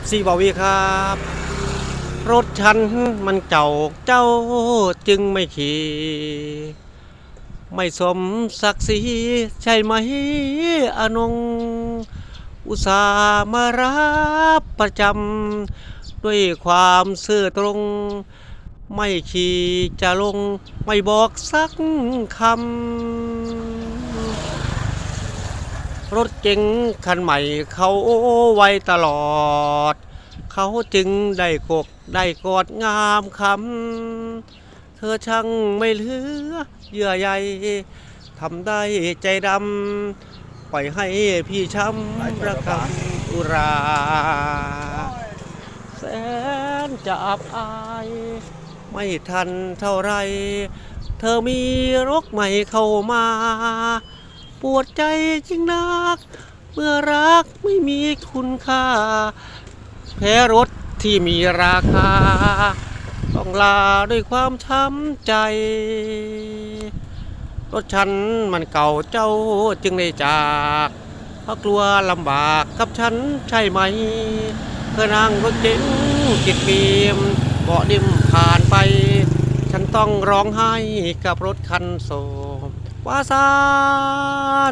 FC บอวีครับ รถฉันมันเก่าเจ้าจึงไม่ขี่ ไม่สมศักดิ์ศรีใช่ไหมอนง อุตส่าห์มารับประจำด้วยความซื่อตรง ไม่ขี่จะลงไม่บอกสักคำ รถเก๋งคันใหม่เขาไว้ตลอด เขาจึงได้กกได้กอดงามคำ เธอช่างไม่เหลือเยื่อใยทำได้ใจดำปล่อยให้พี่ช้ำระกำอุรา แสนจะอับอาย ไม่ทันเท่าไร เธอมีรกใหม่เข้ามา ปวดใจจริงนัก เมื่อรักไม่มีคุณค่า แพ้รถที่มีราคา ต้องลาด้วยความช้ำใจ รถฉันมันเก่าเจ้าจึงได้จาก เพราะกลัวลำบากกับฉันใช่ไหมเธอนั่งรถเก๋งจิตเบียมเบาะนิ่มผ่านไป ฉันต้องร้องไห้กับรถคันโซ มว่าซาน